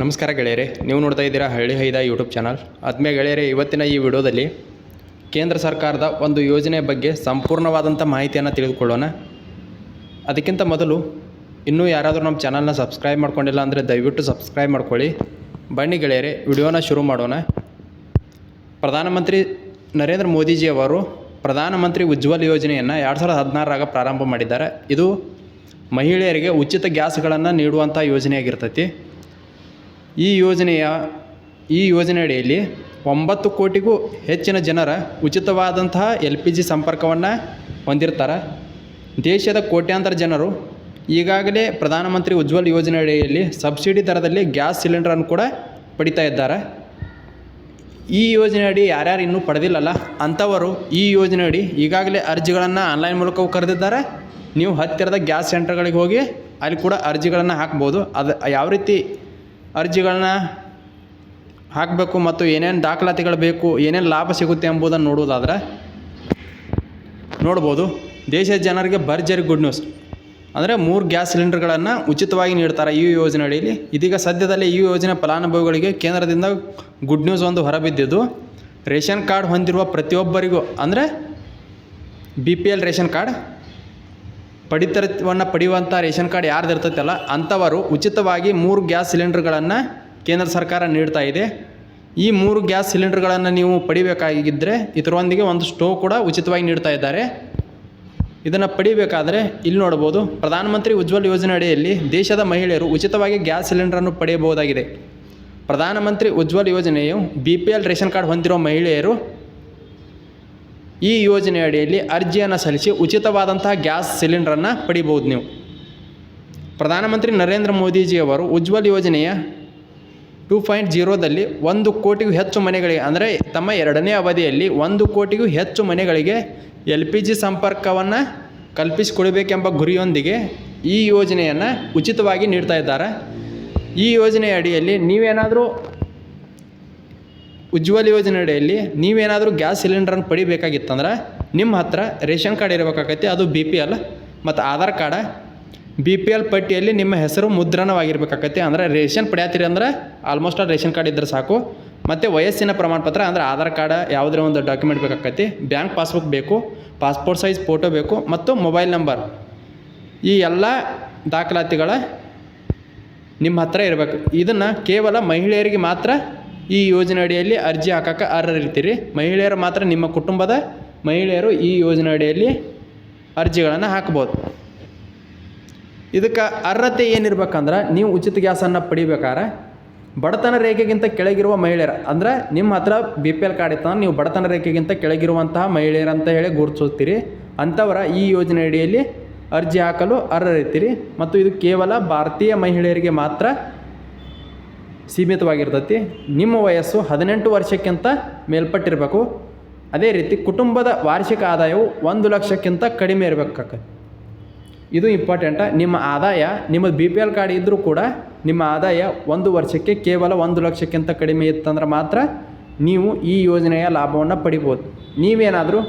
ನಮಸ್ಕಾರ ಗೆಳೆಯರೆ, ನೀವು ನೋಡ್ತಾ ಇದ್ದೀರಾ ಹಳ್ಳಿ ಹೈದ ಯೂಟ್ಯೂಬ್ ಚಾನಲ್. ಆದ್ಮೇ ಗೆಳೆಯರೆ, ಇವತ್ತಿನ ಈ ವಿಡಿಯೋದಲ್ಲಿ ಕೇಂದ್ರ ಸರ್ಕಾರದ ಒಂದು ಯೋಜನೆ ಬಗ್ಗೆ ಸಂಪೂರ್ಣವಾದಂಥ ಮಾಹಿತಿಯನ್ನು ತಿಳಿದುಕೊಳ್ಳೋಣ. ಅದಕ್ಕಿಂತ ಮೊದಲು ಇನ್ನೂ ಯಾರಾದರೂ ನಮ್ಮ ಚಾನಲ್ನ ಸಬ್ಸ್ಕ್ರೈಬ್ ಮಾಡ್ಕೊಂಡಿಲ್ಲ ಅಂದರೆ ದಯವಿಟ್ಟು ಸಬ್ಸ್ಕ್ರೈಬ್ ಮಾಡ್ಕೊಳ್ಳಿ. ಬನ್ನಿ ಗೆಳೆಯರೆ, ವಿಡಿಯೋನ ಶುರು ಮಾಡೋಣ. ಪ್ರಧಾನಮಂತ್ರಿ ನರೇಂದ್ರ ಮೋದಿಜಿ ಅವರು ಪ್ರಧಾನಮಂತ್ರಿ ಉಜ್ವಲ್ ಯೋಜನೆಯನ್ನು ಎರಡು ಸಾವಿರದ ಹದಿನಾರರಾಗ ಪ್ರಾರಂಭ ಮಾಡಿದ್ದಾರೆ. ಇದು ಮಹಿಳೆಯರಿಗೆ ಉಚಿತ ಗ್ಯಾಸ್ಗಳನ್ನು ನೀಡುವಂಥ ಯೋಜನೆಯಾಗಿರ್ತೈತಿ. ಈ ಯೋಜನೆಯ, ಈ ಯೋಜನೆಯಡಿಯಲ್ಲಿ ಒಂಬತ್ತು ಕೋಟಿಗೂ ಹೆಚ್ಚಿನ ಜನರ ಉಚಿತವಾದಂತಹ ಎಲ್ ಪಿ ಜಿ ಸಂಪರ್ಕವನ್ನು ಹೊಂದಿರ್ತಾರೆ. ದೇಶದ ಕೋಟ್ಯಾಂತರ ಜನರು ಈಗಾಗಲೇ ಪ್ರಧಾನಮಂತ್ರಿ ಉಜ್ವಲ್ ಯೋಜನೆ ಅಡಿಯಲ್ಲಿ ಸಬ್ಸಿಡಿ ದರದಲ್ಲಿ ಗ್ಯಾಸ್ ಸಿಲಿಂಡರನ್ನು ಕೂಡ ಪಡಿತಾ ಇದ್ದಾರೆ. ಈ ಯೋಜನೆ ಅಡಿ ಯಾರ್ಯಾರು ಇನ್ನೂ ಪಡೆದಿಲ್ಲಲ್ಲ, ಅಂಥವರು ಈ ಯೋಜನೆ ಅಡಿ ಈಗಾಗಲೇ ಅರ್ಜಿಗಳನ್ನು ಆನ್ಲೈನ್ ಮೂಲಕವೂ ಕರೆದಿದ್ದಾರೆ. ನೀವು ಹತ್ತಿರದ ಗ್ಯಾಸ್ ಸೆಂಟರ್ಗಳಿಗೆ ಹೋಗಿ ಅಲ್ಲಿ ಕೂಡ ಅರ್ಜಿಗಳನ್ನು ಹಾಕ್ಬೋದು. ಅದು ಯಾವ ರೀತಿ ಅರ್ಜಿಗಳನ್ನ ಹಾಕಬೇಕು ಮತ್ತು ಏನೇನು ದಾಖಲಾತಿಗಳು ಬೇಕು, ಏನೇನು ಲಾಭ ಸಿಗುತ್ತೆ ಎಂಬುದನ್ನು ನೋಡುವುದಾದ್ರೆ ನೋಡ್ಬೋದು. ದೇಶದ ಜನರಿಗೆ ಭರ್ಜರಿ ಗುಡ್ ನ್ಯೂಸ್. ಅಂದರೆ ಮೂರು ಗ್ಯಾಸ್ ಸಿಲಿಂಡರ್ಗಳನ್ನು ಉಚಿತವಾಗಿ ನೀಡ್ತಾರೆ ಈ ಯೋಜನೆ ಅಡಿಯಲ್ಲಿ ಇದೀಗ ಸದ್ಯದಲ್ಲೇ ಈ ಯೋಜನೆ ಫಲಾನುಭವಿಗಳಿಗೆ ಕೇಂದ್ರದಿಂದ ಗುಡ್ ನ್ಯೂಸ್ ಒಂದು ಹೊರಬಿದ್ದಿದ್ದು. ರೇಷನ್ ಕಾರ್ಡ್ ಹೊಂದಿರುವ ಪ್ರತಿಯೊಬ್ಬರಿಗೂ, ಅಂದರೆ B P L ration card ಪಡಿತರವನ್ನು ಪಡೆಯುವಂಥ ರೇಷನ್ ಕಾರ್ಡ್ ಯಾರ್ದು ಇರ್ತೈತಲ್ಲ ಅಂಥವರು ಉಚಿತವಾಗಿ ಮೂರು ಗ್ಯಾಸ್ ಸಿಲಿಂಡರ್ಗಳನ್ನು ಕೇಂದ್ರ ಸರ್ಕಾರ ನೀಡ್ತಾ ಇದೆ. ಈ ಮೂರು ಗ್ಯಾಸ್ ಸಿಲಿಂಡರ್ಗಳನ್ನು ನೀವು ಪಡಿಬೇಕಾಗಿದ್ದರೆ ಇದರೊಂದಿಗೆ ಒಂದು ಸ್ಟೋವ್ ಕೂಡ ಉಚಿತವಾಗಿ ನೀಡ್ತಾ ಇದ್ದಾರೆ. ಇದನ್ನು ಪಡಿಬೇಕಾದರೆ ಇಲ್ಲಿ ನೋಡ್ಬೋದು, ಪ್ರಧಾನಮಂತ್ರಿ ಉಜ್ವಲ್ ಯೋಜನೆ ಅಡಿಯಲ್ಲಿ ದೇಶದ ಮಹಿಳೆಯರು ಉಚಿತವಾಗಿ ಗ್ಯಾಸ್ ಸಿಲಿಂಡರನ್ನು ಪಡೆಯಬಹುದಾಗಿದೆ. ಪ್ರಧಾನಮಂತ್ರಿ ಉಜ್ವಲ್ ಯೋಜನೆಯು B P L ration card ಹೊಂದಿರುವ ಮಹಿಳೆಯರು ಈ ಯೋಜನೆ ಅಡಿಯಲ್ಲಿ ಅರ್ಜಿಯನ್ನು ಸಲ್ಲಿಸಿ ಉಚಿತವಾದಂತಹ ಗ್ಯಾಸ್ ಸಿಲಿಂಡರನ್ನು ಪಡಿಬೋದು ನೀವು. ಪ್ರಧಾನಮಂತ್ರಿ ನರೇಂದ್ರ ಮೋದಿಜಿಯವರು ಉಜ್ವಲ್ ಯೋಜನೆಯ ಟೂ ಪಾಯಿಂಟ್ ಜೀರೋದಲ್ಲಿ ಒಂದು ಕೋಟಿಗೂ ಹೆಚ್ಚು ಮನೆಗಳಿಗೆ, ಅಂದರೆ ತಮ್ಮ ಎರಡನೇ ಅವಧಿಯಲ್ಲಿ ಒಂದು ಕೋಟಿಗೂ ಹೆಚ್ಚು ಮನೆಗಳಿಗೆ ಎಲ್ ಪಿ ಜಿ ಸಂಪರ್ಕವನ್ನು ಕಲ್ಪಿಸಿಕೊಡಬೇಕೆಂಬ ಗುರಿಯೊಂದಿಗೆ ಈ ಯೋಜನೆಯನ್ನು ಉಚಿತವಾಗಿ ನೀಡ್ತಾ ಇದ್ದಾರೆ. ಈ ಯೋಜನೆಯ ಅಡಿಯಲ್ಲಿ ನೀವೇನಾದರೂ ಉಜ್ವಲ್ ಯೋಜನೆ ಅಡಿಯಲ್ಲಿ ನೀವೇನಾದರೂ ಗ್ಯಾಸ್ ಸಿಲಿಂಡರನ್ನು ಪಡಿಬೇಕಾಗಿತ್ತಂದ್ರೆ ನಿಮ್ಮ ಹತ್ರ ರೇಷನ್ ಕಾರ್ಡ್ ಇರಬೇಕಾಗತ್ತೆ ಅದು ಬಿ ಪಿ ಎಲ್ ಮತ್ತು Aadhaar card. B P L ಪಟ್ಟಿಯಲ್ಲಿ ನಿಮ್ಮ ಹೆಸರು ಮುದ್ರಣವಾಗಿರ್ಬೇಕಾಗತ್ತೆ ಅಂದರೆ ರೇಷನ್ ಪಡ್ಯಾತೀರಿ ಅಂದ್ರೆ ಆಲ್ಮೋಸ್ಟ್ ಆಲ್ ರೇಷನ್ ಕಾರ್ಡ್ ಇದ್ದರೆ ಸಾಕು. ಮತ್ತು ವಯಸ್ಸಿನ ಪ್ರಮಾಣ ಪತ್ರ ಅಂದರೆ ಆಧಾರ್ ಕಾರ್ಡ್, ಯಾವುದೇ ಒಂದು ಡಾಕ್ಯುಮೆಂಟ್ ಬೇಕಾಗತ್ತೆ ಬ್ಯಾಂಕ್ ಪಾಸ್ಬುಕ್ ಬೇಕು, ಪಾಸ್ಪೋರ್ಟ್ ಸೈಜ್ ಫೋಟೋ ಬೇಕು, ಮತ್ತು ಮೊಬೈಲ್ ನಂಬರ್ ಈ ಎಲ್ಲ ದಾಖಲಾತಿಗಳ ನಿಮ್ಮ ಹತ್ರ ಇರಬೇಕು. ಇದನ್ನು ಕೇವಲ ಮಹಿಳೆಯರಿಗೆ ಮಾತ್ರ ಈ ಯೋಜನೆ ಅಡಿಯಲ್ಲಿ ಅರ್ಜಿ ಹಾಕಕ್ಕೆ ಅರ್ಹರಿರ್ತೀರಿ ಮಹಿಳೆಯರು ಮಾತ್ರ ನಿಮ್ಮ ಕುಟುಂಬದ ಮಹಿಳೆಯರು ಈ ಯೋಜನೆ ಅಡಿಯಲ್ಲಿ ಅರ್ಜಿಗಳನ್ನು ಹಾಕ್ಬೋದು ಇದಕ್ಕೆ ಅರ್ಹತೆ ಏನಿರ್ಬೇಕಂದ್ರೆ ನೀವು ಉಚಿತ ಗ್ಯಾಸನ್ನು ಪಡಿಬೇಕಾದ್ರೆ ಬಡತನ ರೇಖೆಗಿಂತ ಕೆಳಗಿರುವ ಮಹಿಳೆಯರು, ಅಂದ್ರೆ ನಿಮ್ಮ ಹತ್ರ ಬಿ ಪಿ ಎಲ್ ಕಾರ್ಡ್ ಇತ್ತಂದ್ರೆ ನೀವು ಬಡತನ ರೇಖೆಗಿಂತ ಕೆಳಗಿರುವಂತಹ ಮಹಿಳೆಯರಂತ ಹೇಳಿ ಗುರುತಿಸುತ್ತೀರಿ. ಅಂಥವರ ಈ ಯೋಜನೆ ಅಡಿಯಲ್ಲಿ ಅರ್ಜಿ ಹಾಕಲು ಅರ್ಹರಿರ್ತೀರಿ ಮತ್ತು ಇದು ಕೇವಲ ಭಾರತೀಯ ಮಹಿಳೆಯರಿಗೆ ಮಾತ್ರ ಸೀಮಿತವಾಗಿರ್ತೈತಿ. ನಿಮ್ಮ ವಯಸ್ಸು ಹದಿನೆಂಟು ವರ್ಷಕ್ಕಿಂತ ಮೇಲ್ಪಟ್ಟಿರಬೇಕು. ಅದೇ ರೀತಿ ಕುಟುಂಬದ ವಾರ್ಷಿಕ ಆದಾಯವು ಒಂದು ಲಕ್ಷಕ್ಕಿಂತ ಕಡಿಮೆ ಇರಬೇಕಾಗತ್ತೆ ಇದು ಇಂಪಾರ್ಟೆಂಟ ನಿಮ್ಮ ಆದಾಯ, ನಿಮ್ಮ ಬಿ ಪಿ ಎಲ್ ಕಾರ್ಡ್ ಇದ್ದರೂ ಕೂಡ ನಿಮ್ಮ ಆದಾಯ ಒಂದು ವರ್ಷಕ್ಕೆ ಕೇವಲ ಒಂದು ಲಕ್ಷಕ್ಕಿಂತ ಕಡಿಮೆ ಇತ್ತಂದ್ರೆ ಮಾತ್ರ ನೀವು ಈ ಯೋಜನೆಯ ಲಾಭವನ್ನು ಪಡಿಬೋದು. ನೀವೇನಾದರೂ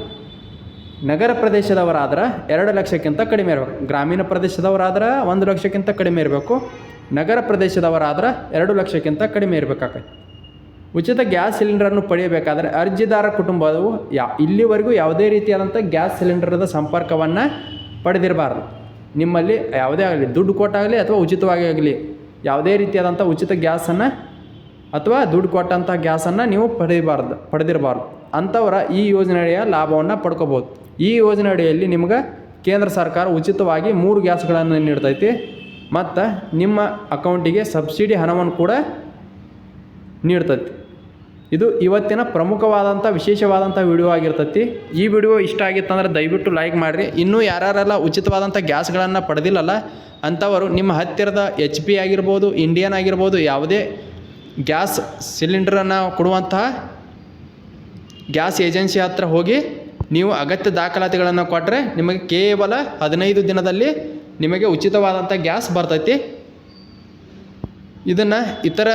ನಗರ ಪ್ರದೇಶದವರಾದ್ರೆ ಎರಡು ಲಕ್ಷಕ್ಕಿಂತ ಕಡಿಮೆ ಇರಬೇಕು. ಗ್ರಾಮೀಣ ಪ್ರದೇಶದವರಾದ್ರೆ ಒಂದು ಲಕ್ಷಕ್ಕಿಂತ ಕಡಿಮೆ ಇರಬೇಕು. ನಗರ ಪ್ರದೇಶದವರಾದ್ರೆ ಎರಡು ಲಕ್ಷಕ್ಕಿಂತ ಕಡಿಮೆ ಇರಬೇಕಾಗತ್ತೆ ಉಚಿತ ಗ್ಯಾಸ್ ಸಿಲಿಂಡರನ್ನು ಪಡೆಯಬೇಕಾದರೆ ಅರ್ಜಿದಾರ ಕುಟುಂಬವು ಯಾ, ಇಲ್ಲಿವರೆಗೂ ಯಾವುದೇ ರೀತಿಯಾದಂಥ ಗ್ಯಾಸ್ ಸಿಲಿಂಡರ್ದ ಸಂಪರ್ಕವನ್ನು ಪಡೆದಿರಬಾರ್ದು. ನಿಮ್ಮಲ್ಲಿ ಯಾವುದೇ ಆಗಲಿ, ದುಡ್ಡು ಕೊಟ್ಟಾಗಲಿ ಅಥವಾ ಉಚಿತವಾಗಿ ಆಗಲಿ, ಯಾವುದೇ ರೀತಿಯಾದಂಥ ಉಚಿತ ಗ್ಯಾಸನ್ನು ಅಥವಾ ದುಡ್ಡು ಕೊಟ್ಟಂಥ ಗ್ಯಾಸನ್ನು ನೀವು ಪಡೆಯಬಾರ್ದು, ಪಡೆದಿರಬಾರ್ದು. ಅಂಥವರ ಈ ಯೋಜನೆಯ ಲಾಭವನ್ನು ಪಡ್ಕೋಬೋದು. ಈ ಯೋಜನೆ ಅಡಿಯಲ್ಲಿ ನಿಮ್ಗೆ ಕೇಂದ್ರ ಸರ್ಕಾರ ಉಚಿತವಾಗಿ ಮೂರು ಗ್ಯಾಸ್ಗಳನ್ನು ನೀಡ್ತೈತಿ. ಮತ್ತು ನಿಮ್ಮ ಅಕೌಂಟಿಗೆ ಸಬ್ಸಿಡಿ ಹಣವನ್ನು ಕೂಡ ನೀಡ್ತತಿ. ಇದು ಇವತ್ತಿನ ಪ್ರಮುಖವಾದಂಥ ವಿಶೇಷವಾದಂಥ ವಿಡಿಯೋ ಆಗಿರ್ತತಿ. ಈ ವಿಡಿಯೋ ಇಷ್ಟ ಆಗಿತ್ತಂದ್ರೆ ದಯವಿಟ್ಟು ಲೈಕ್ ಮಾಡಿರಿ. ಇನ್ನೂ ಯಾರ್ಯಾರೆಲ್ಲ ಉಚಿತವಾದಂಥ ಗ್ಯಾಸ್ಗಳನ್ನು ಪಡೆದಿಲ್ಲಲ್ಲ, ಅಂಥವರು ನಿಮ್ಮ ಹತ್ತಿರದ ಎಚ್ ಪಿ ಆಗಿರ್ಬೋದು, ಇಂಡಿಯನ್ ಆಗಿರ್ಬೋದು, ಯಾವುದೇ ಗ್ಯಾಸ್ ಸಿಲಿಂಡ್ರನ್ನು ಕೊಡುವಂತಹ ಗ್ಯಾಸ್ ಏಜೆನ್ಸಿ ಹತ್ರ ಹೋಗಿ ನೀವು ಅಗತ್ಯ ದಾಖಲಾತಿಗಳನ್ನು ಕೊಟ್ಟರೆ ನಿಮಗೆ ಕೇವಲ ಹದಿನೈದು ದಿನದಲ್ಲಿ ನಿಮಗೆ ಉಚಿತವಾದಂಥ ಗ್ಯಾಸ್ ಬರ್ತೈತಿ. ಇದನ್ನು ಇತರ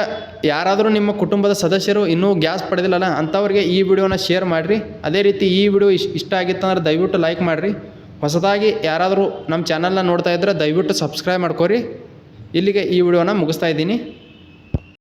ಯಾರಾದರೂ ನಿಮ್ಮ ಕುಟುಂಬದ ಸದಸ್ಯರು ಇನ್ನೂ ಗ್ಯಾಸ್ ಪಡೆದಿಲ್ಲಲ್ಲ, ಅಂಥವ್ರಿಗೆ ಈ ವಿಡಿಯೋನ ಶೇರ್ ಮಾಡಿರಿ. ಅದೇ ರೀತಿ ಈ ವಿಡಿಯೋ ಇಷ್ಟ ಇಷ್ಟ ಆಗಿತ್ತಂದ್ರೆ ದಯವಿಟ್ಟು ಲೈಕ್ ಮಾಡಿರಿ. ಹೊಸದಾಗಿ ಯಾರಾದರೂ ನಮ್ಮ ಚಾನಲ್ನ ನೋಡ್ತಾ ಇದ್ದರೆ ದಯವಿಟ್ಟು ಸಬ್ಸ್ಕ್ರೈಬ್ ಮಾಡ್ಕೊರಿ. ಇಲ್ಲಿಗೆ ಈ ವಿಡಿಯೋನ ಮುಗಿಸ್ತಾ ಇದ್ದೀನಿ.